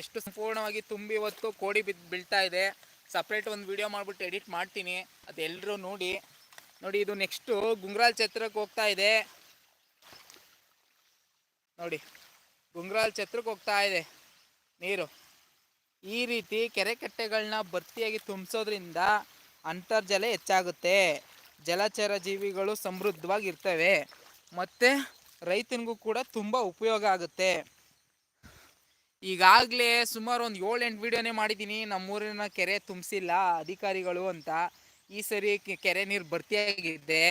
ಎಷ್ಟು ಸಂಪೂರ್ಣವಾಗಿ ತುಂಬಿ ಇವತ್ತು ಕೋಡಿ ಬಿದ್ದು ಬೀಳ್ತಾ ಇದೆ. ಸಪ್ರೇಟ್ ಒಂದು ವಿಡಿಯೋ ಮಾಡಿಬಿಟ್ಟು ಎಡಿಟ್ ಮಾಡ್ತೀನಿ. ಅದೆಲ್ಲರೂ ನೋಡಿ. ನೋಡಿ, ಇದು ನೆಕ್ಸ್ಟು ಗುಂಗ್ರಾಲ್ ಛತ್ರಕ್ಕೆ ಹೋಗ್ತಾ ಇದೆ. ನೋಡಿ, ಗುಂಗ್ರಾಲ್ ಛತ್ರಕ್ಕೆ ಹೋಗ್ತಾ ಇದೆ. ನೀರು. ಈ ರೀತಿ ಕೆರೆ ಕಟ್ಟೆಗಳನ್ನ ಭರ್ತಿಯಾಗಿ ತುಂಬಿಸೋದ್ರಿಂದ ಅಂತರ್ಜಲ ಹೆಚ್ಚಾಗುತ್ತೆ. ಜಲಚರ ಜೀವಿಗಳು ಸಮೃದ್ಧವಾಗಿರ್ತವೆ. ಮತ್ತು ರೈತನಿಗೂ ಕೂಡ ತುಂಬ ಉಪಯೋಗ ಆಗುತ್ತೆ. ಈಗಾಗಲೇ ಸುಮಾರು ಒಂದು ಏಳು ಎಂಟು ವಿಡಿಯೋನೇ ಮಾಡಿದ್ದೀನಿ. ನಮ್ಮೂರಿನ ಕೆರೆ ತುಂಬಿಸಿಲ್ಲ ಅಧಿಕಾರಿಗಳು ಅಂತ. ಈ ಸರಿ ಕೆರೆ ನೀರು ಭರ್ತಿಯಾಗಿದ್ದೆ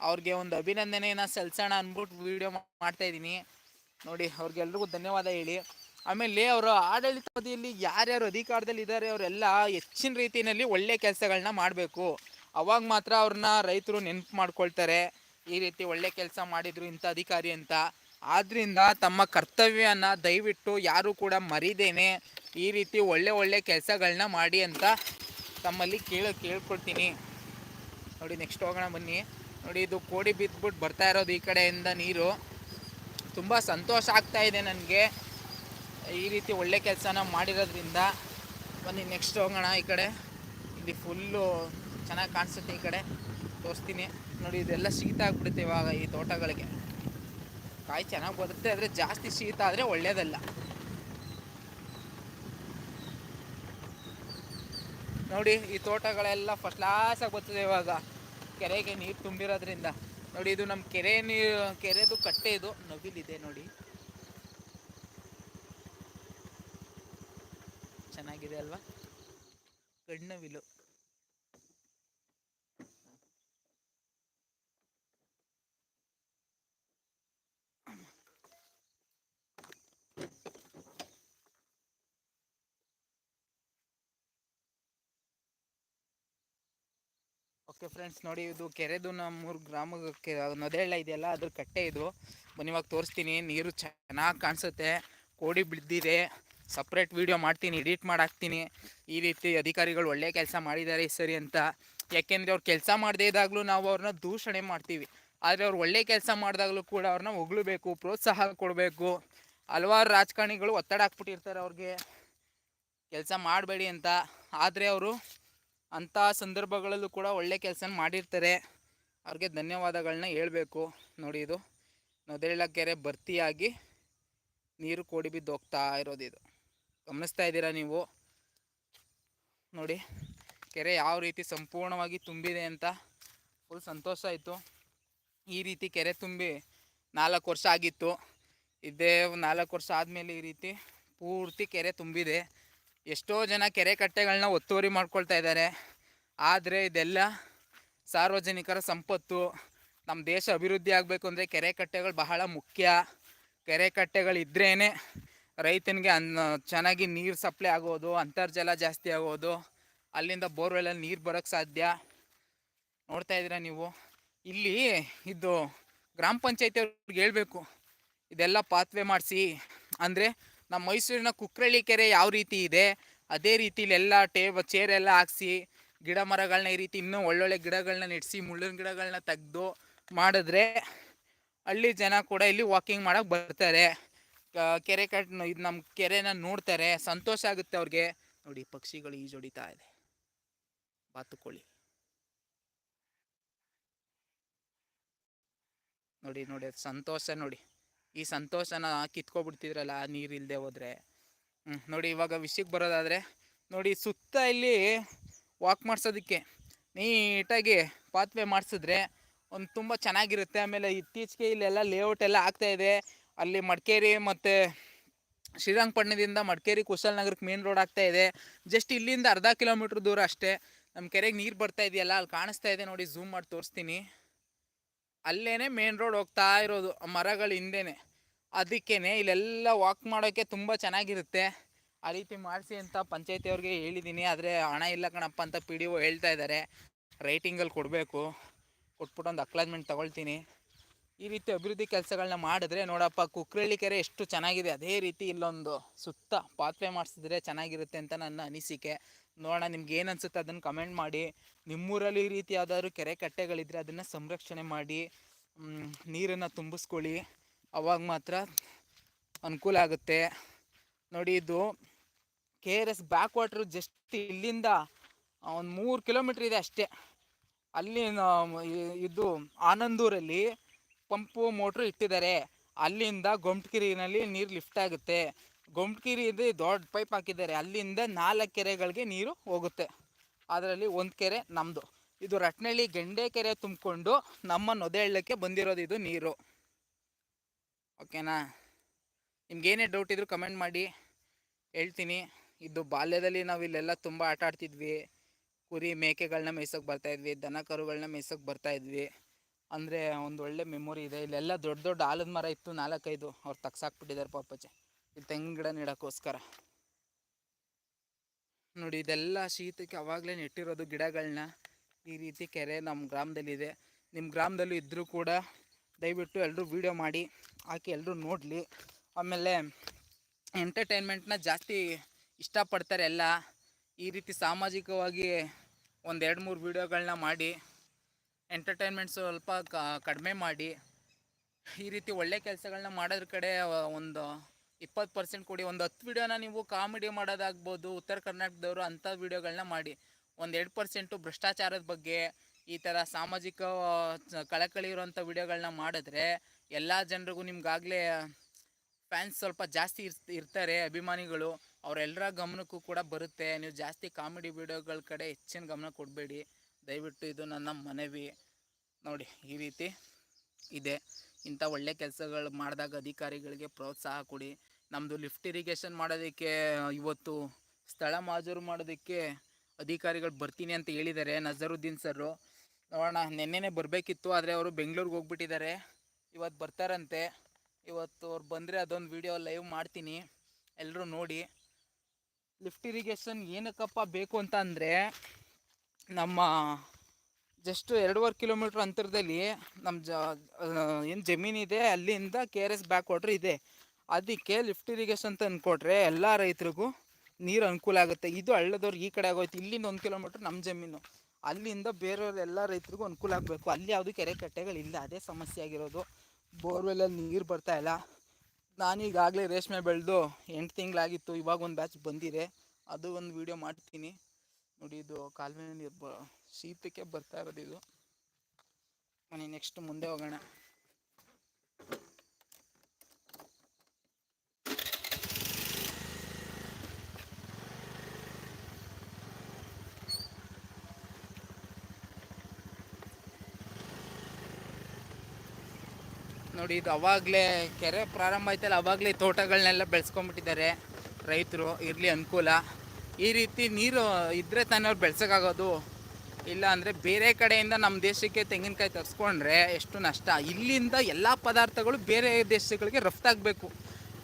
ಅವ್ರಿಗೆ ಒಂದು ಅಭಿನಂದನೆನ ಸಲ್ಲಿಸೋಣ ಅಂದ್ಬಿಟ್ಟು ವಿಡಿಯೋ ಮಾಡ್ತಾ ಇದ್ದೀನಿ. ನೋಡಿ, ಅವ್ರಿಗೆಲ್ರಿಗೂ ಧನ್ಯವಾದ ಹೇಳಿ. ಆಮೇಲೆ ಅವರು ಆಡಳಿತಾವಧಿಯಲ್ಲಿ ಯಾರ್ಯಾರು ಅಧಿಕಾರದಲ್ಲಿ ಇದ್ದಾರೆ ಅವರೆಲ್ಲ ಹೆಚ್ಚಿನ ರೀತಿಯಲ್ಲಿ ಒಳ್ಳೆ ಕೆಲಸಗಳನ್ನ ಮಾಡಬೇಕು. ಅವಾಗ ಮಾತ್ರ ಅವ್ರನ್ನ ರೈತರು ನೆನಪು ಮಾಡ್ಕೊಳ್ತಾರೆ. ಈ ರೀತಿ ಒಳ್ಳೆ ಕೆಲಸ ಮಾಡಿದ್ರು ಇಂಥ ಅಧಿಕಾರಿ ಅಂತ. ಆದ್ರಿಂದ ತಮ್ಮ ಕರ್ತವ್ಯನ ದಯವಿಟ್ಟು ಯಾರು ಕೂಡ ಮರಿದೇನೆ. ಈ ರೀತಿ ಒಳ್ಳೆ ಒಳ್ಳೆ ಕೆಲಸಗಳನ್ನ ಮಾಡಿ ಅಂತ ತಮ್ಮಲ್ಲಿ ಕೇಳ ಕೇಳ್ಕೊಳ್ತೀನಿ. ನೋಡಿ ನೆಕ್ಸ್ಟ್ ಹೋಗೋಣ ಬನ್ನಿ. ನೋಡಿ ಇದು ಕೋಡಿ ಬಿದ್ದುಬಿಟ್ಟು ಬರ್ತಾ ಇರೋದು ಈ ಕಡೆಯಿಂದ ನೀರು. ತುಂಬ ಸಂತೋಷ ಆಗ್ತಾ ಇದೆ ನನಗೆ. ಈ ರೀತಿ ಒಳ್ಳೆ ಕೆಲಸನ ಮಾಡಿರೋದ್ರಿಂದ. ಬನ್ನಿ ನೆಕ್ಸ್ಟ್ ಹೋಗೋಣ ಈ ಕಡೆ. ಇಲ್ಲಿ ಫುಲ್ಲು ಚೆನ್ನಾಗಿ ಕಾಣಿಸುತ್ತೆ ಈ ಕಡೆ. ತೋರಿಸ್ತೀನಿ. ನೋಡಿ ಇದೆಲ್ಲ ಶೀತ ಆಗ್ಬಿಡುತ್ತೆ ಇವಾಗ ಈ ತೋಟಗಳಿಗೆ. ಕಾಯಿ ಚೆನ್ನಾಗಿ ಬರುತ್ತೆ ಆದರೆ ಜಾಸ್ತಿ ಶೀತ ಆದರೆ ಒಳ್ಳೇದಲ್ಲ. ನೋಡಿ, ಈ ತೋಟಗಳೆಲ್ಲ ಫಸ್ಟ್ ಕ್ಲಾಸಾಗಿ ಬರ್ತದೆ ಇವಾಗ. ಕೆರೆಗೆ ನೀರು ತುಂಬಿರೋದ್ರಿಂದ. ನೋಡಿ, ಇದು ನಮ್ಮ ಕೆರೆ ನೀರು, ಕೆರೆದು ಕಟ್ಟೆ ಇದು. ನವಿಲಿದೆ ನೋಡಿ. ಚೆನ್ನಾಗಿದೆ ಅಲ್ವಾ? ಕಣ್ಣವಿಲು ಓಕೆ ಫ್ರೆಂಡ್ಸ್ ನೋಡಿ ಇದು ಕೆರೆದು ನಮ್ಮೂರು ಗ್ರಾಮಕ್ಕೆ ನದೆಳ್ಳ ಇದೆಯಲ್ಲ, ಅದ್ರ ಕಟ್ಟೆ ಇದು. ಬನ್ನಿ ಇವಾಗ ತೋರಿಸ್ತೀನಿ, ನೀರು ಚೆನ್ನಾಗಿ ಕಾಣಿಸುತ್ತೆ, ಕೋಡಿ ಬಿದ್ದಿದೆ ಸಪ್ರೇಟ್ ವಿಡಿಯೋ ಮಾಡ್ತೀನಿ ಎಡಿಟ್ ಮಾಡಾಕ್ತೀನಿ. ಈ ರೀತಿ ಅಧಿಕಾರಿಗಳು ಒಳ್ಳೆ ಕೆಲಸ ಮಾಡಿದ್ದಾರೆ ಸರಿ ಅಂತ. ಯಾಕೆಂದರೆ ಅವ್ರು ಕೆಲಸ ಮಾಡದೇ ಇದ್ದಾಗಲೂ ನಾವು ಅವ್ರನ್ನ ದೂಷಣೆ ಮಾಡ್ತೀವಿ. ಆದರೆ ಅವ್ರು ಒಳ್ಳೆ ಕೆಲಸ ಮಾಡಿದಾಗಲೂ ಕೂಡ ಅವ್ರನ್ನ ಹೊಗಳಬೇಕು, ಪ್ರೋತ್ಸಾಹ ಕೊಡಬೇಕು. ಹಲವಾರು ರಾಜಕಾರಣಿಗಳು ಒತ್ತಡ ಹಾಕ್ಬಿಟ್ಟಿರ್ತಾರೆ ಅವ್ರಿಗೆ. ಕೆಲಸ ಮಾಡಬೇಡಿ ಅಂತ. ಆದರೆ ಅವರು ಅಂಥ ಸಂದರ್ಭಗಳಲ್ಲೂ ಕೂಡ ಒಳ್ಳೆ ಕೆಲಸ ಮಾಡಿರ್ತಾರೆ. ಅವ್ರಿಗೆ ಧನ್ಯವಾದಗಳನ್ನ ಹೇಳಬೇಕು. ನೋಡಿ ಇದು. ನೊದೆಳ್ಳ ಕೆರೆ ಭರ್ತಿಯಾಗಿ ನೀರು ಕೋಡಿ ಬಿದ್ದು ಹೋಗ್ತಾ ಇರೋದು ಇದು. ಗಮನಿಸ್ತಾ ಇದ್ದೀರಾ ನೀವು? ನೋಡಿ, ಕೆರೆ ಯಾವ ರೀತಿ ಸಂಪೂರ್ಣವಾಗಿ ತುಂಬಿದೆ ಅಂತ ಫುಲ್ ಸಂತೋಷ ಆಯಿತು. ಈ ರೀತಿ ಕೆರೆ ತುಂಬಿ ನಾಲ್ಕು ವರ್ಷ ಆಗಿತ್ತು. ಇದೇ ನಾಲ್ಕು ವರ್ಷ ಆದಮೇಲೆ ಈ ರೀತಿ ಪೂರ್ತಿ ಕೆರೆ ತುಂಬಿದೆ. ಎಷ್ಟೋ ಜನ ಕೆರೆ ಕಟ್ಟೆಗಳನ್ನ ಒತ್ತುವರಿ ಮಾಡ್ಕೊಳ್ತಾ ಇದ್ದಾರೆ. ಆದರೆ ಇದೆಲ್ಲ ಸಾರ್ವಜನಿಕರ ಸಂಪತ್ತು. ನಮ್ಮ ದೇಶ ಅಭಿವೃದ್ಧಿ ಆಗಬೇಕು ಅಂದರೆ ಕೆರೆ ಕಟ್ಟೆಗಳು ಬಹಳ ಮುಖ್ಯ. ಕೆರೆ ಕಟ್ಟೆಗಳಿದ್ರೇ ರೈತನಿಗೆ ಅನ್, ಚೆನ್ನಾಗಿ ನೀರು ಸಪ್ಲೈ ಆಗೋದು, ಅಂತರ್ಜಲ ಜಾಸ್ತಿ ಆಗೋದು. ಅಲ್ಲಿಂದ ಬೋರ್ವೆಲಲ್ಲಿ ನೀರು ಬರೋಕ್ಕೆ ಸಾಧ್ಯ. ನೋಡ್ತಾ ಇದ್ದೀರಾ ನೀವು? ಇಲ್ಲಿ ಇದು ಗ್ರಾಮ ಪಂಚಾಯತಿ ಅವ್ರಿಗೆ ಹೇಳಬೇಕು. ಇದೆಲ್ಲ ಪಾತ್ವೆ ಮಾಡಿಸಿ. ಅಂದರೆ ನಮ್ಮ ಮೈಸೂರಿನ ಕುಕ್ರಳ್ಳಿ ಕೆರೆ ಯಾವ ರೀತಿ ಇದೆ? ಅದೇ ರೀತಿ ಎಲ್ಲ ಟೇಬ ಚೇರ್ ಎಲ್ಲ ಹಾಕ್ಸಿ, ಗಿಡ ಮರಗಳನ್ನ ಈ ರೀತಿ ಇನ್ನೂ ಒಳ್ಳೊಳ್ಳೆ ಗಿಡಗಳನ್ನ ನೆಡೆಸಿ, ಮುಳ್ಳಿನ ಗಿಡಗಳನ್ನ ತೆಗೆದು ಮಾಡಿದ್ರೆ ಹಳ್ಳಿ ಜನ ಕೂಡ ಇಲ್ಲಿ ವಾಕಿಂಗ್ ಮಾಡೋಕ್ಕೆ ಬರ್ತಾರೆ. ಕೆರೆ ಕಟ್, ಇದು ನಮ್ಮ ಕೆರೆನ ನೋಡ್ತಾರೆ. ಸಂತೋಷ ಆಗುತ್ತೆ ಅವ್ರಿಗೆ. ನೋಡಿ, ಪಕ್ಷಿಗಳು ಈಜೊಡಿತಾ ಇದೆ. ಬಾತುಕೋಳಿ. ನೋಡಿ ನೋಡಿ ಅದು ಸಂತೋಷ ನೋಡಿ. ಈ ಸಂತೋಷನ ಕಿತ್ಕೊಬಿಡ್ತಿದ್ರಲ್ಲ ನೀರು ಇಲ್ಲದೆ ಹೋದ್ರೆ? ನೋಡಿ ಇವಾಗ ವಿಷಯಕ್ಕೆ ಬರೋದಾದರೆ, ನೋಡಿ ಸುತ್ತ ಇಲ್ಲಿ ವಾಕ್ ಮಾಡಿಸೋದಕ್ಕೆ ನೀಟಾಗಿ ಪಾತ್ವೆ ಮಾಡಿಸಿದ್ರೆ ಒಂದು ತುಂಬ ಚೆನ್ನಾಗಿರುತ್ತೆ. ಆಮೇಲೆ ಇತ್ತೀಚೆಗೆ ಇಲ್ಲೆಲ್ಲ ಲೇಔಟ್ ಎಲ್ಲ ಆಗ್ತಾ ಇದೆ. ಅಲ್ಲಿ ಮಡಿಕೇರಿ ಮತ್ತು ಶ್ರೀರಂಗಪಟ್ಟಣದಿಂದ ಮಡಿಕೇರಿ ಕುಶಾಲನಗರಕ್ಕೆ ಮೇನ್ ರೋಡ್ ಆಗ್ತಾ ಇದೆ. ಜಸ್ಟ್ ಇಲ್ಲಿಂದ ಅರ್ಧ ಕಿಲೋಮೀಟ್ರ್ ದೂರ ಅಷ್ಟೇ. ನಮ್ಮ ಕೆರೆಗೆ ನೀರು ಬರ್ತಾ ಇದೆಯಲ್ಲ, ಅಲ್ಲಿ ಕಾಣಿಸ್ತಾ ಇದೆ ನೋಡಿ ಝೂಮ್ ಮಾಡಿ ತೋರಿಸ್ತೀನಿ. ಅಲ್ಲೇನೆ ಮೇನ್ ರೋಡ್ ಹೋಗ್ತಾ ಇರೋದು, ಮರಗಳ ಹಿಂದೆನೆ. ಅದಕ್ಕೇನೆ ಇಲ್ಲೆಲ್ಲ ವಾಕ್ ಮಾಡೋಕ್ಕೆ ತುಂಬ ಚೆನ್ನಾಗಿರುತ್ತೆ. ಆ ರೀತಿ ಮಾಡಿಸಿ ಅಂತ ಪಂಚಾಯತಿ ಅವ್ರಿಗೆ ಹೇಳಿದ್ದೀನಿ ಆದರೆ ಹಣ ಇಲ್ಲ ಕಣಪ್ಪ ಅಂತ ಪಿ ಡಿ ಒ ಹೇಳ್ತಾ ಇದ್ದಾರೆ ರೈಟಿಂಗಲ್ಲಿ ಕೊಡಬೇಕು. ಕೊಟ್ಬಿಟ್ಟು ಒಂದು ಅಕ್ಲಾಜ್ಮೆಂಟ್ ತಗೊಳ್ತೀನಿ. ಈ ರೀತಿ ಅಭಿವೃದ್ಧಿ ಕೆಲಸಗಳನ್ನ ಮಾಡಿದ್ರೆ ನೋಡಪ್ಪ, ಕುಕ್ರಳ್ಳಿ ಕೆರೆ ಎಷ್ಟು ಚೆನ್ನಾಗಿದೆ. ಅದೇ ರೀತಿ ಇಲ್ಲೊಂದು ಸುತ್ತ ಪಾತ್ವೆ ಮಾಡಿಸಿದ್ರೆ ಚೆನ್ನಾಗಿರುತ್ತೆ ಅಂತ ನನ್ನ ಅನಿಸಿಕೆ. ನೋಡೋಣ, ನಿಮ್ಗೆ ಏನು ಅನಿಸುತ್ತೆ ಅದನ್ನು ಕಮೆಂಟ್ ಮಾಡಿ. ನಿಮ್ಮೂರಲ್ಲಿ ಈ ರೀತಿ ಯಾವುದಾದ್ರು ಕೆರೆ ಕಟ್ಟೆಗಳಿದ್ದರೆ ಅದನ್ನು ಸಂರಕ್ಷಣೆ ಮಾಡಿ ನೀರನ್ನು ತುಂಬಿಸ್ಕೊಳ್ಳಿ. ಅವಾಗ ಮಾತ್ರ ಅನುಕೂಲ ಆಗುತ್ತೆ. ನೋಡಿ, ಇದು K R S back water just ಇಲ್ಲಿಂದ ಒಂದು ಮೂರು ಕಿಲೋಮೀಟ್ರ್ ಇದೆ ಅಷ್ಟೇ. ಅಲ್ಲಿ ಇದು ಆನಂದೂರಲ್ಲಿ ಪಂಪು ಮೋಟ್ರು ಇಟ್ಟಿದ್ದಾರೆ. ಅಲ್ಲಿಂದ ಗೊಮ್ಟಗಿರಿನಲ್ಲಿ ನೀರು ಲಿಫ್ಟ್ ಆಗುತ್ತೆ. ಗೊಮ್ಟಗಿರಿಯಿಂದ ದೊಡ್ಡ ಪೈಪ್ ಹಾಕಿದ್ದಾರೆ. ಅಲ್ಲಿಂದ ನಾಲ್ಕು ಕೆರೆಗಳಿಗೆ ನೀರು ಹೋಗುತ್ತೆ. ಅದರಲ್ಲಿ ಒಂದು ಕೆರೆ ನಮ್ಮದು ಇದು ರಟ್ನಳ್ಳಿ ಗೆಂಡೆ ಕೆರೆ ತುಂಬಿಕೊಂಡು ನಮ್ಮ ನೊದೆಹಳ್ಳಕ್ಕೆ ಬಂದಿರೋದು ಇದು ನೀರು. ಓಕೆನಾ? ನಿಮ್ಗೇನೇ ಡೌಟ್ ಇದ್ರು ಕಮೆಂಟ್ ಮಾಡಿ. ಹೇಳ್ತೀನಿ. ಇದು ಬಾಲ್ಯದಲ್ಲಿ ನಾವು ಇಲ್ಲೆಲ್ಲ ತುಂಬ ಆಟ ಆಡ್ತಿದ್ವಿ. ಕುರಿ ಮೇಕೆಗಳನ್ನ ಮೇಯ್ಸೋಕೆ ಬರ್ತಾಯಿದ್ವಿ ದನ ಕರುಗಳನ್ನ ಮೇಯ್ಸೋಕೆ ಬರ್ತಾಯಿದ್ವಿ ಅಂದರೆ ಒಂದು ಒಳ್ಳೆ ಮೆಮೊರಿ ಇದೆ. ಇಲ್ಲೆಲ್ಲ ದೊಡ್ಡ ದೊಡ್ಡ ಆಲದ ಮರ ಇತ್ತು ನಾಲ್ಕೈದು ಅವ್ರು ತಗ್ಸಾಕ್ಬಿಟ್ಟಿದ್ದಾರೆ ಪಾಪಚ್ಚೆ ಇಲ್ಲಿ ತೆಂಗಿನ ಗಿಡ ನೆಡೋಕ್ಕೋಸ್ಕರ. ನೋಡಿ, ಇದೆಲ್ಲ ಶೀತಕ್ಕೆ ಅವಾಗಲೇ ನೆಟ್ಟಿರೋದು ಗಿಡಗಳನ್ನ ಈ ರೀತಿ ಕೆರೆ ನಮ್ಮ ಗ್ರಾಮದಲ್ಲಿದೆ. ನಿಮ್ಮ ಗ್ರಾಮದಲ್ಲೂ ಇದ್ದರೂ ಕೂಡ ದಯವಿಟ್ಟು ಎಲ್ಲರೂ ವೀಡಿಯೋ ಮಾಡಿ ಹಾಕಿ ಎಲ್ಲರೂ ನೋಡಲಿ. ಆಮೇಲೆ ಎಂಟರ್ಟೈನ್ಮೆಂಟ್ನ ಜಾಸ್ತಿ ಇಷ್ಟಪಡ್ತಾರೆ ಎಲ್ಲ. ಈ ರೀತಿ ಸಾಮಾಜಿಕವಾಗಿ ಒಂದು ಎರಡು ಮೂರು ವೀಡಿಯೋಗಳನ್ನ ಮಾಡಿ. ಎಂಟರ್ಟೈನ್ಮೆಂಟ್ ಸ್ವಲ್ಪ ಕಡಿಮೆ ಮಾಡಿ. ಈ ರೀತಿ ಒಳ್ಳೆ ಕೆಲಸಗಳನ್ನ ಮಾಡೋದ್ರ ಕಡೆ ಒಂದು ಇಪ್ಪತ್ತು ಪರ್ಸೆಂಟ್ ಕೊಡಿ ಒಂದು ಹತ್ತು ವೀಡಿಯೋನ ನೀವು ಕಾಮಿಡಿ ಮಾಡೋದಾಗ್ಬೋದು, ಉತ್ತರ ಕರ್ನಾಟಕದವರು ಅಂಥ ವೀಡಿಯೋಗಳನ್ನ ಮಾಡಿ. ಒಂದು ಎರಡು ಪರ್ಸೆಂಟು ಭ್ರಷ್ಟಾಚಾರದ ಬಗ್ಗೆ, ಈ ಥರ ಸಾಮಾಜಿಕ ಕಳಕಳಿ ಇರೋಂಥ ವೀಡಿಯೋಗಳನ್ನ ಮಾಡಿದ್ರೆ ಎಲ್ಲ ಜನರಿಗೂ ನಿಮ್ಗಾಗಲೇ ಫ್ಯಾನ್ಸ್ ಸ್ವಲ್ಪ ಜಾಸ್ತಿ ಇರ್ತಾರೆ, ಅಭಿಮಾನಿಗಳು. ಅವರೆಲ್ಲರ ಗಮನಕ್ಕೂ ಕೂಡ ಬರುತ್ತೆ. ನೀವು ಜಾಸ್ತಿ ಕಾಮಿಡಿ ವೀಡಿಯೋಗಳ ಕಡೆ ಹೆಚ್ಚಿನ ಗಮನ ಕೊಡಬೇಡಿ. ದಯವಿಟ್ಟು ಇದು ನನ್ನ ಮನವಿ. ನೋಡಿ, ಈ ರೀತಿ ಇದೆ. ಇಂಥ ಒಳ್ಳೆ ಕೆಲಸಗಳು ಮಾಡಿದಾಗ ಅಧಿಕಾರಿಗಳಿಗೆ ಪ್ರೋತ್ಸಾಹ ಕೊಡಿ. ನಮ್ಮದು ಲಿಫ್ಟ್ ಇರಿಗೇಷನ್ ಮಾಡೋದಕ್ಕೆ, ಇವತ್ತು ಸ್ಥಳ ಮಾಜೂರು ಮಾಡೋದಕ್ಕೆ ಅಧಿಕಾರಿಗಳು ಬರ್ತೀನಿ ಅಂತ ಹೇಳಿದ್ದಾರೆ. ನಜರುದ್ದೀನ್ ಸರು ನೋಡೋಣ, ನಿನ್ನೆನೇ ಬರಬೇಕಿತ್ತು, ಆದರೆ ಅವರು ಬೆಂಗಳೂರಿಗೆ ಹೋಗ್ಬಿಟ್ಟಿದ್ದಾರೆ. ಇವತ್ತು ಬರ್ತಾರಂತೆ. ಇವತ್ತು ಅವ್ರು ಬಂದರೆ ಅದೊಂದು ವಿಡಿಯೋ ಲೈವ್ ಮಾಡ್ತೀನಿ. ಎಲ್ಲರೂ ನೋಡಿ. ಲಿಫ್ಟ್ ಇರಿಗೇಷನ್ ಏನಕ್ಕಪ್ಪ ಬೇಕು ಅಂತ ಅಂದರೆ ನಮ್ಮ ಜಸ್ಟ್ ಎರಡೂವರೆ ಕಿಲೋಮೀಟ್ರ್ ಅಂತರದಲ್ಲಿ ನಮ್ಮ ಜ ಏನು ಜಮೀನಿದೆ ಅಲ್ಲಿಂದ K R S back water ಇದೆ. ಅದಕ್ಕೆ ಲಿಫ್ಟ್ ಇರಿಗೇಷನ್ ತಂದುಕೊಟ್ರೆ ಎಲ್ಲ ರೈತರಿಗೂ ನೀರು ಅನುಕೂಲ ಆಗುತ್ತೆ. ಇದು ಹಳ್ಳದವ್ರಿಗೆ ಈ ಕಡೆ ಆಗೋಯ್ತು. ಇಲ್ಲಿಂದ ಒಂದು ಕಿಲೋಮೀಟ್ರ್ ನಮ್ಮ ಜಮೀನು. ಅಲ್ಲಿಂದ ಬೇರೆಯವ್ರ ಎಲ್ಲ ರೈತರಿಗೂ ಅನುಕೂಲ ಆಗಬೇಕು. ಅಲ್ಲಿ ಯಾವುದು ಕೆರೆ ಕಟ್ಟೆಗಳಿಲ್ಲ. ಅದೇ ಸಮಸ್ಯೆ ಆಗಿರೋದು. ಬೋರ್ವೆಲ್ಲಲ್ಲಿ ನೀರು ಬರ್ತಾ ಇಲ್ಲ. ನಾನೀಗಾಗಲೇ ರೇಷ್ಮೆ ಬೆಳೆದು ಎಂಟು ತಿಂಗಳಾಗಿತ್ತು. ಇವಾಗ ಒಂದು ಬ್ಯಾಚ್ ಬಂದಿದೆ. ಅದು ಒಂದು ವಿಡಿಯೋ ಮಾಡ್ತೀನಿ. ನೋಡಿ ಇದು ಕಾಲುವೆ ನೀರು ಬ, ಶೀತಕ್ಕೆ ಬರ್ತಾ ಇರೋದು ಇದು. ಮನೆ ನೆಕ್ಸ್ಟ್ ಮುಂದೆ ಹೋಗೋಣ. ನೋಡಿ ಇದು ಅವಾಗಲೇ ಕೆರೆ ಪ್ರಾರಂಭ ಆಯ್ತಲ್ಲ, ಅವಾಗಲೇ ತೋಟಗಳನ್ನೆಲ್ಲ ಬೆಳೆಸ್ಕೊಂಡ್ಬಿಟ್ಟಿದ್ದಾರೆ ರೈತರು. ಇರಲಿ ಅನುಕೂಲ. ಈ ರೀತಿ ನೀರು ಇದ್ದರೆ ತಾನೇ ಅವ್ರು ಬೆಳ್ಸೋಕ್ಕಾಗೋದು. ಇಲ್ಲ ಅಂದರೆ ಬೇರೆ ಕಡೆಯಿಂದ ನಮ್ಮ ದೇಶಕ್ಕೆ ತೆಂಗಿನಕಾಯಿ ತರಿಸ್ಕೊಂಡ್ರೆ ಎಷ್ಟು ನಷ್ಟ. ಇಲ್ಲಿಂದ ಎಲ್ಲ ಪದಾರ್ಥಗಳು ಬೇರೆ ದೇಶಗಳಿಗೆ ರಫ್ತಾಗಬೇಕು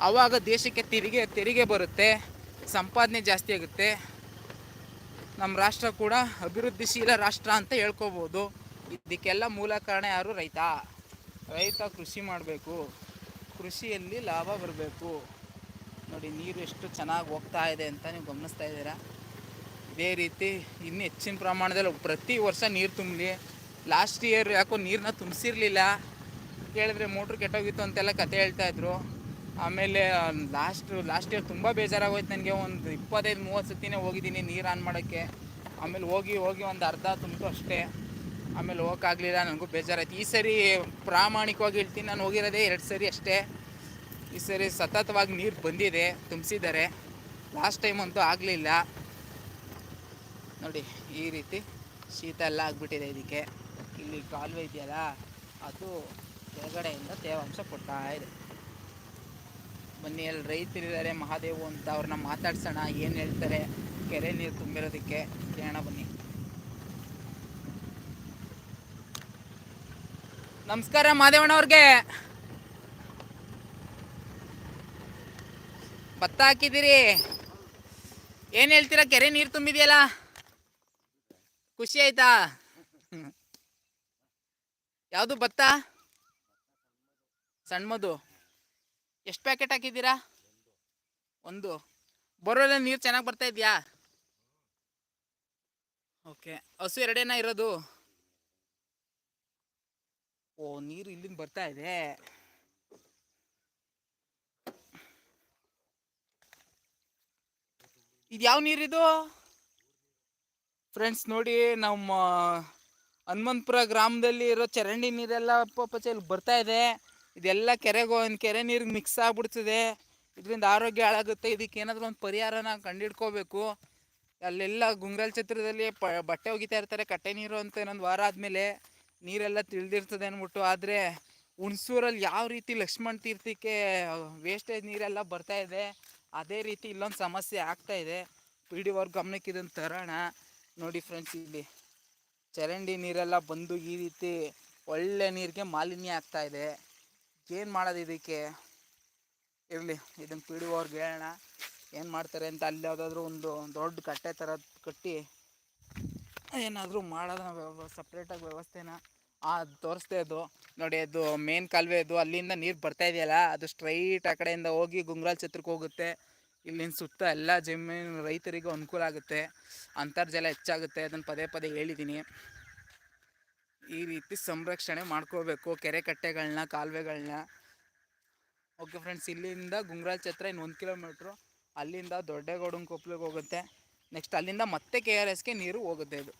ಆವಾಗ ದೇಶಕ್ಕೆ ತೆರಿಗೆ ತೆರಿಗೆ ಬರುತ್ತೆ, ಸಂಪಾದನೆ ಜಾಸ್ತಿ ಆಗುತ್ತೆ. ನಮ್ಮ ರಾಷ್ಟ್ರ ಕೂಡ ಅಭಿವೃದ್ಧಿಶೀಲ ರಾಷ್ಟ್ರ ಅಂತ ಹೇಳ್ಕೋಬೋದು. ಇದಕ್ಕೆಲ್ಲ ಮೂಲ ಕಾರಣ ಯಾರು ರೈತ. ರೈತ ಕೃಷಿ ಮಾಡಬೇಕು. ಕೃಷಿಯಲ್ಲಿ ಲಾಭ ಬರಬೇಕು. ನೋಡಿ, ನೀರು ಎಷ್ಟು ಚೆನ್ನಾಗಿ ಹೋಗ್ತಾ ಇದೆ ಅಂತ ನೀವು ಗಮನಿಸ್ತಾ ಇದ್ದೀರಾ? ಇದೇ ರೀತಿ ಇನ್ನೂ ಹೆಚ್ಚಿನ ಪ್ರಮಾಣದಲ್ಲಿ ಪ್ರತಿ ವರ್ಷ ನೀರು ತುಂಬಲಿ. ಲಾಸ್ಟ್ ಇಯರ್ ಯಾಕೋ ನೀರನ್ನ ತುಂಬಿಸಿರಲಿಲ್ಲ. ಕೇಳಿದ್ರೆ ಮೋಟ್ರ್ ಕೆಟ್ಟೋಗಿತ್ತು ಅಂತೆಲ್ಲ ಕತೆ ಹೇಳ್ತಾ ಇದ್ರು. ಆಮೇಲೆ ಲಾಸ್ಟ್ ಲಾಸ್ಟ್ ಇಯರ್ ತುಂಬ ಬೇಜಾರಾಗೋಯ್ತು ನನಗೆ. ಒಂದು ಇಪ್ಪತ್ತೈದು, ಮೂವತ್ತು ಸತಿನೇ ಹೋಗಿದ್ದೀನಿ ನೀರು ಆನ್ ಮಾಡೋಕ್ಕೆ. ಆಮೇಲೆ ಹೋಗಿ ಹೋಗಿ ಒಂದು ಅರ್ಧ ತುಂಬಿತು ಅಷ್ಟೇ. ಆಮೇಲೆ ಹೋಗೋಕ್ಕಾಗಲಿಲ್ಲ, ನನಗೂ ಬೇಜಾರಾಯ್ತು. ಈ ಸರಿ ಪ್ರಾಮಾಣಿಕವಾಗಿ ಹೇಳ್ತೀನಿ, ನಾನು ಹೋಗಿರೋದೇ ಎರಡು ಸರಿ ಅಷ್ಟೇ. ಈ ಸರಿ ಸತತವಾಗಿ ನೀರು ಬಂದಿದೆ, ತುಂಬಿಸಿದ್ದಾರೆ. ಲಾಸ್ಟ್ ಟೈಮ್ ಅಂತೂ ಆಗಲಿಲ್ಲ. ನೋಡಿ, ಈ ರೀತಿ ಶೀತ ಎಲ್ಲ ಆಗಿಬಿಟ್ಟಿದೆ ಇದಕ್ಕೆ. ಇಲ್ಲಿ ಕಾಲುವೆ ಇದೆಯಲ್ಲ, ಅದು ಕೆಳಗಡೆಯಿಂದ ತೇವಾಂಶ ಕೊಡ್ತಾ ಇದೆ. ಬನ್ನಿ, ಅಲ್ಲಿ ರೈತರಿದ್ದಾರೆ, ಮಹಾದೇವು ಅಂತ ಅವ್ರನ್ನ ಮಾತಾಡ್ಸೋಣ, ಏನು ಹೇಳ್ತಾರೆ? ಕೆರೆ ನೀರು ತುಂಬಿರೋದಕ್ಕೆ ಕೇಳೋಣ ಬನ್ನಿ. ನಮಸ್ಕಾರ ಮಾದೇವಣ್ಣವ್ರಿಗೆ ಭತ್ತ ಹಾಕಿದ್ದೀರಿ ಏನು ಹೇಳ್ತೀರಾ, ಕೆರೆ ನೀರು ತುಂಬಿದೆಯಲ್ಲ? ಖುಷಿ ಆಯ್ತಾ? ಯಾವುದು ಭತ್ತ? ಸಣ್ಣಮದು ಎಷ್ಟು ಪ್ಯಾಕೆಟ್ ಹಾಕಿದ್ದೀರಾ? ಒಂದು. ಬರೋಲ್ಲ ನೀರು ಚೆನ್ನಾಗಿ ಬರ್ತಾ ಇದೆಯಾ? ಓಕೆ, ಹಸು ಎರಡೇನಾ ಇರೋದು? ಓ, ನೀರು ಇಲ್ಲಿಂದ ಬರ್ತಾ ಇದೆ. ಇದು ಯಾವ ನೀರಿದು ಫ್ರೆಂಡ್ಸ್ ನೋಡಿ ನಮ್ಮ ಹನುಮಂತಪುರ ಗ್ರಾಮದಲ್ಲಿ ಇರೋ ಚರಂಡಿ ನೀರೆಲ್ಲ ಪಚ್ಚ ಇಲ್ಲಿ ಬರ್ತಾ ಇದೆ. ಇದೆಲ್ಲ ಕೆರೆಗೆ ಒಂದು ಕೆರೆ ನೀರಿಗೆ ಮಿಕ್ಸ್ ಆಗ್ಬಿಡ್ತದೆ. ಇದರಿಂದ ಆರೋಗ್ಯ ಹಾಳಾಗುತ್ತೆ. ಇದಕ್ಕೆ ಏನಾದರೂ ಒಂದು ಪರಿಹಾರನ ಕಂಡಿಡ್ಕೋಬೇಕು. ಅಲ್ಲೆಲ್ಲ ಗುಂಗ್ರಾಲ್ ಛತ್ರದಲ್ಲಿ ಪ, ಬಟ್ಟೆ ಒಗಿತಾ ಇರ್ತಾರೆ. ಕಟ್ಟೆ ನೀರು ಅಂತ ಇನ್ನೊಂದು ವಾರ ಆದಮೇಲೆ ನೀರೆಲ್ಲ ತಿಳಿದಿರ್ತದೆ ಅಂದ್ಬಿಟ್ಟು ಆದರೆ ಹುಣಸೂರಲ್ಲಿ ಯಾವ ರೀತಿ ಲಕ್ಷ್ಮಣ ತೀರ್ಥಕ್ಕೆ ವೇಸ್ಟೇಜ್ ನೀರೆಲ್ಲ ಬರ್ತಾ ಇದೆ. ಅದೇ ರೀತಿ ಇಲ್ಲೊಂದು ಸಮಸ್ಯೆ ಆಗ್ತಾ ಇದೆ. ಪಿ ಡಿ ಅವ್ರ ಗಮನಕ್ಕೆ ಇದನ್ನು ತರೋಣ ನೋಡಿ ಫ್ರೆಂಡ್ಸ್ ಇಲ್ಲಿ ಚರಂಡಿ ನೀರೆಲ್ಲ ಬಂದು ಈ ರೀತಿ ಒಳ್ಳೆ ನೀರಿಗೆ ಮಾಲಿನ್ಯ ಆಗ್ತಾ ಇದೆ. ಏನು ಮಾಡೋದು ಇದಕ್ಕೆ? ಇರಲಿ ಇದನ್ನು ಪಿ ಡಿ ಅವ್ರಿಗೆ ಹೇಳೋಣ. ಏನು ಮಾಡ್ತಾರೆ ಅಂತ ಅಲ್ಲಿ ಯಾವುದಾದ್ರೂ ಒಂದು ದೊಡ್ಡ ಕಟ್ಟೆ ಥರ ಕಟ್ಟಿ ಏನಾದರೂ ಮಾಡೋದನ್ನ ವ್ಯವ ಸಪ್ರೇಟಾಗಿ ವ್ಯವಸ್ಥೆನ ಆ ತೋರಿಸ್ತಾ ಇದ್ದು, ನೋಡಿ ಅದು ಮೇನ್ ಕಾಲುವೆ ಅದು, ಅಲ್ಲಿಂದ ನೀರು ಬರ್ತಾ ಇದೆಯಲ್ಲ, ಅದು ಸ್ಟ್ರೈಟ್ ಆ ಕಡೆಯಿಂದ ಹೋಗಿ ಗುಂಗ್ರಾಲ್ ಛತ್ರಕ್ಕೆ ಹೋಗುತ್ತೆ. ಇಲ್ಲಿನ ಸುತ್ತ ಎಲ್ಲ ಜಮೀನು ರೈತರಿಗೂ ಅನುಕೂಲ ಆಗುತ್ತೆ. ಅಂತರ್ಜಲ ಹೆಚ್ಚಾಗುತ್ತೆ ಅದನ್ನು ಪದೇ ಪದೇ ಹೇಳಿದ್ದೀನಿ ಈ ರೀತಿ ಸಂರಕ್ಷಣೆ ಮಾಡ್ಕೋಬೇಕು, ಕೆರೆ ಕಟ್ಟೆಗಳನ್ನ ಕಾಲುವೆಗಳನ್ನ ಓಕೆ ಫ್ರೆಂಡ್ಸ್ ಇಲ್ಲಿಂದ ಗುಂಗ್ರಾಲ್ ಛತ್ರ ಇನ್ನು ಒಂದು ಕಿಲೋಮೀಟ್ರು ಅಲ್ಲಿಂದ ದೊಡ್ಡೇಗೌಡನ ಕೊಪ್ಪಳಿಗೆ ಹೋಗುತ್ತೆ. ನೆಕ್ಸ್ಟ್ ಅಲ್ಲಿಂದ ಮತ್ತೆ ಕೆ ಆರ್ ಎಸ್ಗೆ ನೀರು ಹೋಗುತ್ತೆ ಇದು.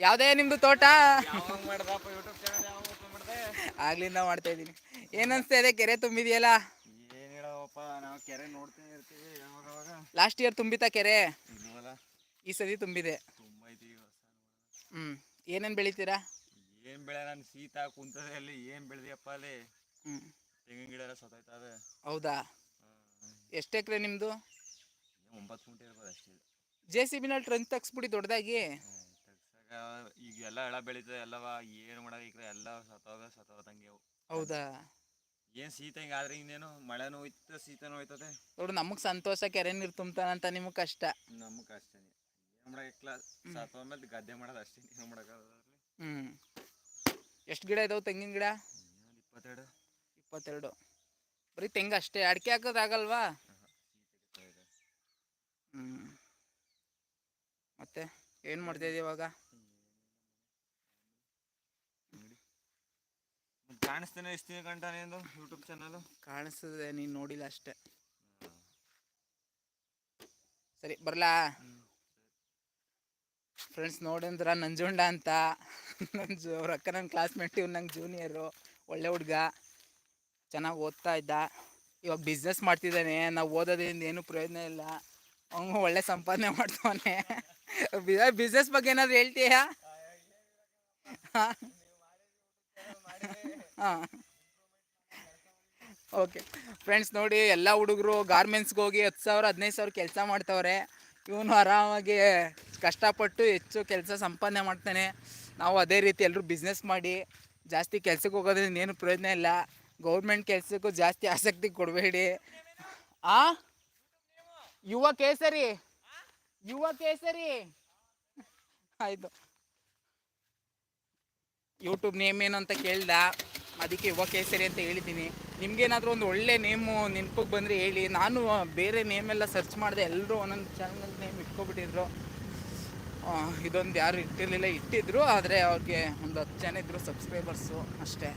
ಯಾವುದೇ ನಿಮ್ದು ತೋಟ? ಆಗ್ಲಿಂದ ಮಾಡ್ತಾ ಇದ್ದೀನಿ. ಏನನ್ಸ್ತಾ ಇದೆ ಕೆರೆ ತುಂಬಿದೆಯಲ್ಲ? ಏನ್ ಹೇಳವಪ್ಪ ನಾವು ಕೆರೆ ನೋಡ್ತಾನೆ ಇರ್ತೀವಿ ಯಾವಾಗ ಅವಾಗ ಲಾಸ್ಟ್ ಇಯರ್ ತುಂಬಿತಾ ಕೆರೆ? ಈ ಸತಿ ತುಂಬಿದೆ. ಹ್ಮ್. ಏನೇನ್ ಬೆಳಿತೀರಾ? ಏನ್ ಬೆಳೆ? ನಾನು ಶೀತ ಕುಂತದೆ ಅಲ್ಲಿ. ಏನ್ ಬೆಳೆದಿಯಪ್ಪ ಅಲ್ಲಿ? ತೆಂಗಿನ ಗಿಡ ಎಲ್ಲ ಹೌದಾ? ಎಷ್ಟು ಎಕರೆ ನಿಮ್ದು? ಒಂಬತ್ತು ಗುಂಟೆ ಇರ್ಬೋದು ಅಷ್ಟೇ. ಜೆ ಸಿ ಬಿನಲ್ಲಿ ಟ್ರಂಕ್ ತಗ್ಸ್ಬಿಡಿ ದೊಡ್ಡದಾಗಿ. ಈಗ ಎಲ್ಲ ಎಳ ಬೆಳೀತದೆ ಎಲ್ಲವ ಏನು ಈಗ ಎಲ್ಲ ಸತ್ತೋಗ ಸತ್ತೋದಂಗೆ ಅವು. ಹೌದಾ? ಏನ್ ಶೀತ ಹಿಂಗಾದ್ರೆ ಇನ್ನೇನು ಮಳೆನೂ ಹೋಯ್ತದೆ ಶೀತನೂ ಹೋಯ್ತದೆ? ನೋಡು ನಮಗೆ ಸಂತೋಷ ಕೆರೆ ನೀರು ತುಂಬ್ತಾನಂತ ನಿಮಗೆ ಕಷ್ಟ. ನಮಗೆ ಏನು ಮಾಡೋಕ್ಕಿಲ್ಲ ಮೇಲೆ ಗದ್ದೆ ಮಾಡೋದು ಅಷ್ಟೇ ಏನು ಮಾಡೋಕ್ಕಾಗಲ್ಲ ಹ್ಮ್. ಎಷ್ಟು ಗಿಡ ಇದಾವೆ ತೆಂಗಿನ ಗಿಡ? ಇಪ್ಪತ್ತೆರಡು. ಇಪ್ಪತ್ತೆರಡು. ಬರೀ ತೆಂಗ ಅಷ್ಟೇ ಅಡಿಕೆ ಹಾಕೋದಾಗಲ್ವಾ ಹ್ಮ್. ಮತ್ತೆ ಏನು ಮಾಡ್ತಾ ಇದೀಯ ಇವಾಗ? ಕಾಣಿಸ್ತಾನೆ ಗಂಟೆ ಗಂಟ ನಿಂದು ಯೂಟ್ಯೂಬ್ ಚಾನಲ್ ಕಾಣಿಸ್ತದೆ ನೀನು ನೋಡಿಲ್ಲ ಅಷ್ಟೇ. ಸರಿ ಬರಲಾ? ಫ್ರೆಂಡ್ಸ್ ನೋಡಿದ್ರ ನಂಜುಂಡ ಅಂತ. ನಂಜು ಅವ್ರ ಅಕ್ಕ ನನ್ನ ಕ್ಲಾಸ್ಮೇಟ್ ಇವ್ ನಂಗೆ ಜೂನಿಯರು ಒಳ್ಳೆ ಹುಡ್ಗ. ಚೆನ್ನಾಗಿ ಓದ್ತಾ ಇದ್ದ. ಇವಾಗ ಬಿಸ್ನೆಸ್ ಮಾಡ್ತಿದ್ದಾನೆ. ನಾವು ಓದೋದ್ರಿಂದ ಏನೂ ಪ್ರಯೋಜನ ಇಲ್ಲ. ಅವನು ಒಳ್ಳೆ ಸಂಪಾದನೆ ಮಾಡ್ತಾನೆ ಬಿಸ್ನೆಸ್ ಬಗ್ಗೆ ಏನಾದ್ರು ಹೇಳ್ತೀಯಾ? ಹಾಂ. ಓಕೆ ಫ್ರೆಂಡ್ಸ್ ನೋಡಿ, ಎಲ್ಲ ಹುಡುಗರು ಗಾರ್ಮೆಂಟ್ಸ್ಗೆ ಹೋಗಿ ಹತ್ತು ಸಾವಿರ, ಹದಿನೈದು ಸಾವಿರ ಕೆಲಸ ಮಾಡ್ತವ್ರೆ. ಇವನು ಆರಾಮಾಗಿ ಕಷ್ಟಪಟ್ಟು ಹೆಚ್ಚು ಕೆಲಸ ಸಂಪಾದನೆ ಮಾಡ್ತಾನೆ. ನಾವು ಅದೇ ರೀತಿ ಎಲ್ಲರೂ ಬಿಸ್ನೆಸ್ ಮಾಡಿ, ಜಾಸ್ತಿ ಕೆಲ್ಸಕ್ಕೆ ಹೋಗೋದ್ರಿಂದ ಏನು ಪ್ರಯೋಜನ ಇಲ್ಲ. ಗೌರ್ಮೆಂಟ್ ಕೆಲಸಕ್ಕೂ ಜಾಸ್ತಿ ಆಸಕ್ತಿ ಕೊಡಬೇಡಿ. ಆ? ಯುವ ಕೇಸರಿ. ಯುವ ಕೇಸರಿ. ಆಯಿತು. ಯೂಟ್ಯೂಬ್ ನೇಮ್ ಏನು ಅಂತ ಕೇಳ್ದ. ಅದಕ್ಕೆ ಯುವ ಕೇಸರಿ ಅಂತ ಹೇಳಿದ್ದೀನಿ. ನಿಮ್ಗೇನಾದರೂ ಒಂದು ಒಳ್ಳೆ ನೇಮು ನೆನಪಿಗೆ ಬಂದರೆ ಹೇಳಿ. ನಾನು ಬೇರೆ ನೇಮೆಲ್ಲ ಸರ್ಚ್ ಮಾಡಿದೆ ಎಲ್ಲರೂ ಒಂದೊಂದು ಚಾನಲ್ ನೇಮ್ ಇಟ್ಕೊಬಿಟ್ಟಿದ್ರು. ಇದೊಂದು ಯಾರು ಇಟ್ಟಿರಲಿಲ್ಲ, ಇಟ್ಟಿದ್ರು. ಆದರೆ ಅವ್ರಿಗೆ ಒಂದು ಹತ್ತು ಜನ ಇದ್ದರು ಸಬ್ಸ್ಕ್ರೈಬರ್ಸು ಅಷ್ಟೇ.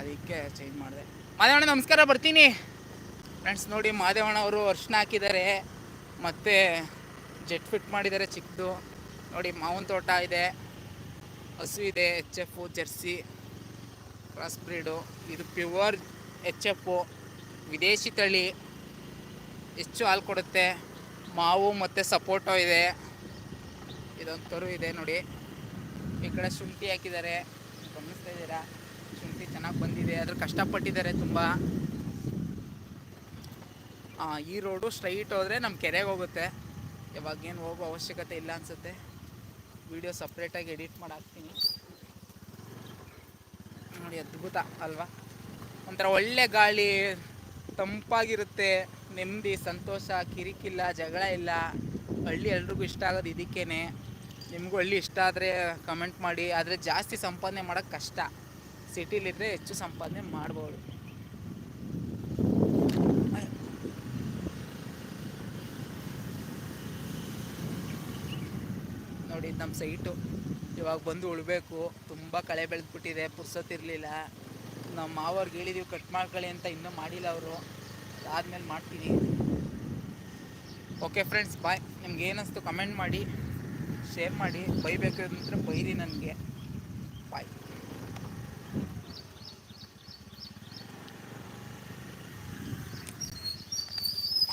ಅದಕ್ಕೆ ಚೇಂಜ್ ಮಾಡಿದೆ. ಮಾದೇವಣ್ಣ, ನಮಸ್ಕಾರ, ಬರ್ತೀನಿ. ಫ್ರೆಂಡ್ಸ್ ನೋಡಿ, ಮಾದೇವಣ್ಣ ಅವರು ಅರ್ಶಿನ ಹಾಕಿದ್ದಾರೆ. ಮತ್ತು ಜೆಟ್ ಫಿಟ್ ಮಾಡಿದ್ದಾರೆ ಚಿಕ್ಕದು ನೋಡಿ, ಮಾವಿನ ತೋಟ ಇದೆ. ಹಸು ಇದೆ H F jersey cross breed ಇದು ಪ್ಯೂವರ್ ಎಚ್ ಎಫು ವಿದೇಶಿ ತಳಿ. ಹೆಚ್ಚು ಹಾಲು ಕೊಡುತ್ತೆ. ಮಾವು ಮತ್ತು ಸಪೋಟೋ ಇದೆ. ಇದೊಂದು ಕರು ಇದೆ ನೋಡಿ. ಈ ಕಡೆ ಶುಂಠಿ ಹಾಕಿದ್ದಾರೆ. ಗಮನಿಸ್ತಾ ಇದ್ದೀರಾ? ಶುಂಠಿ ಚೆನ್ನಾಗಿ ಬಂದಿದೆ. ಅದ್ರ ಕಷ್ಟಪಟ್ಟಿದ್ದಾರೆ ತುಂಬ. ಈ ರೋಡು ಸ್ಟ್ರೈಟ್ ಹೋದರೆ ನಮ್ಮ ಕೆರೆಗೆ ಹೋಗುತ್ತೆ. ಇವಾಗೇನು ಹೋಗೋ ಅವಶ್ಯಕತೆ ಇಲ್ಲ ಅನಿಸುತ್ತೆ. ವಿಡಿಯೋ ಸಪ್ರೇಟಾಗಿ ಎಡಿಟ್ ಮಾಡಾಕ್ತೀನಿ. ನೋಡಿ, ಅದ್ಭುತ ಅಲ್ವಾ? ಒಂಥರ ಒಳ್ಳೆ ಗಾಳಿ, ತಂಪಾಗಿರುತ್ತೆ, ನೆಮ್ಮದಿ, ಸಂತೋಷ, ಕಿರಿಕಿಲ್ಲ, ಜಗಳ ಇಲ್ಲ. ಹಳ್ಳಿ ಎಲ್ರಿಗೂ ಇಷ್ಟ ಆಗೋದು ಇದಕ್ಕೇನೆ. ನಿಮಗೂ ಹಳ್ಳಿ ಇಷ್ಟ ಆದರೆ ಕಮೆಂಟ್ ಮಾಡಿ. ಆದರೆ ಜಾಸ್ತಿ ಸಂಪಾದನೆ ಮಾಡೋಕ್ಕೆ ಕಷ್ಟ. ಸಿಟಿಲಿದ್ದರೆ ಹೆಚ್ಚು ಸಂಪಾದನೆ ಮಾಡ್ಬೋದು. ನೋಡಿ ನಮ್ಮ ಸೈಟು. ಇವಾಗ ಬಂದು ಉಳಬೇಕು. ತುಂಬ ಕಳೆ ಬೆಳೆದ್ಬಿಟ್ಟಿದೆ. ಪುರ್ಸತ್ತಿರಲಿಲ್ಲ. ನಮ್ಮ ಮಾವರ್ಗೆ ಹೇಳಿದೀವಿ, ಕಟ್ ಮಾಡ್ಕೊಳ್ಳಿ ಅಂತ ಇನ್ನೂ ಮಾಡಿಲ್ಲ ಅವರು. ಆದಮೇಲೆ ಮಾಡ್ತೀನಿ. ಓಕೆ ಫ್ರೆಂಡ್ಸ್ ಬಾಯ್ ನಿಮ್ಗೆ ಏನಿಸ್ತು ಕಮೆಂಟ್ ಮಾಡಿ. ಶೇರ್ ಮಾಡಿ. ಬೈಬೇಕು ಅಂದರೆ ಬೈರಿ ನನಗೆ.